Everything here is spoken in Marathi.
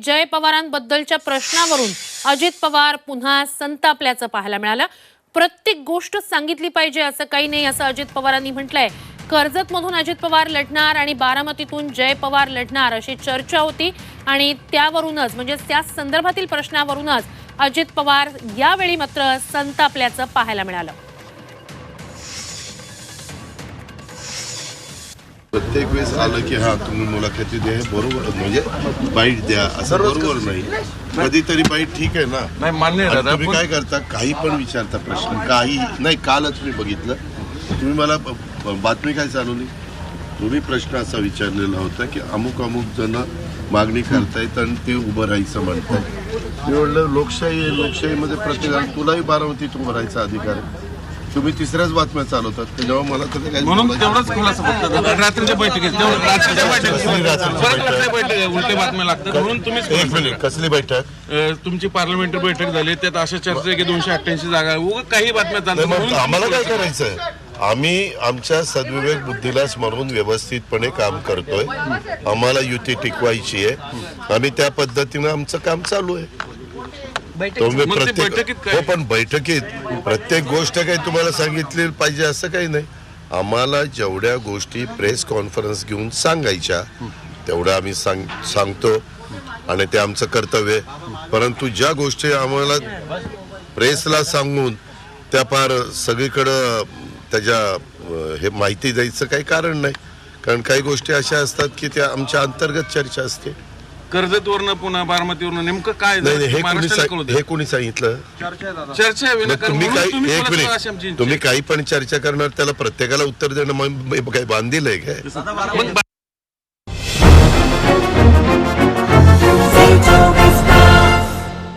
जय पवारांबद्दलच्या प्रश्नावरून अजित पवार पुन्हा संतापल्याचं पाहायला मिळालं. प्रत्येक गोष्ट सांगितली पाहिजे असं काही नाही असं अजित पवारांनी म्हटलंय. कर्जतमधून अजित पवार लढणार आणि बारामतीतून जय पवार लढणार अशी चर्चा होती. आणि त्यावरूनच म्हणजे त्या संदर्भातील प्रश्नावरूनच अजित पवार यावेळी मात्र संतापल्याचं पाहायला मिळालं. प्रत्येक वेळेस आलं की हा तुम्ही मुलाखती द्या हे बरोबर म्हणजे बाईट द्या असं बरोबर नाही. कधीतरी बाईट ठीक आहे ना. नाही मान्य आणि तुम्ही काय करता काही पण विचारता प्रश्न काही नाही कालच मी बघितलं. तुम्ही मला ब- ब- बातमी काय चालवली? तुम्ही प्रश्न असा विचारलेला होता की अमुक अमुक जण मागणी करतायत आणि ते उभं राहायचं म्हणतात मी म्हणलं लोकशाही आहे लोकशाहीमध्ये प्रत्येकाला तुलाही बारामतीत उभं राहायचा अधिकार आहे. तुम्ही तिसऱ्याच बातम्या चालवतात त्याच्यावर मला तर काही म्हणून तेवढाच खुलासा फक्त. रात्रीच्या बैठकीत तेवढं रात्रीच्या बैठक? उलटे बातम्या लागतात म्हणून तुम्हीच एक मिनिट कसली बैठक? अं, तुमची पार्लमेंटरी बैठक झाली त्यात अशा चर्चा आहे की दोनशे अठ्ठ्याऐंशी जागा आहे. उगाच काही बातम्या नाही, चालतात मग म्हणून आम्हाला काय करायचंय? आम्ही आमच्या सद्विवेक बुद्धीला स्मरून व्यवस्थितपणे काम करतोय. आम्हाला युती टिकवायची आहे. आम्ही त्या पद्धतीनं आमचं काम चालू आहे. तुम्ही मग ते प्रत्येक बैठकीत काय? हो पण बैठकीत प्रत्येक गोष्ट काही तुम्हाला सांगितली पाहिजे असं काही नाही. आम्हाला जेवढ्या गोष्टी प्रेस कॉन्फरन्स घेऊन सांगायच्या तेवढ्या आम्ही सांग सांगतो आणि ते आमचं कर्तव्य आहे. परंतु ज्या गोष्टी आम्हाला प्रेसला सांगून त्या पार सगळीकडं त्याच्या अं, हे माहिती द्यायचं काही कारण नाही. कारण काही गोष्टी अशा असतात की त्या आमच्या अंतर्गत चर्चा असते. कर्जतवरनं पुन्हा बारामतीवरनं नेमकं काय नाही नाही, हे कोणी महाराष्ट्राला सांग- कळू दे. हे कोणी सांगितलं? चर्चा आहे मग विनाकारण. तुम्ही म्हणून काही तुम्ही एक आमची काही पण चर्चा करणार त्याला प्रत्येकाला उत्तर देणं मग काही बांधील आहे काय? मग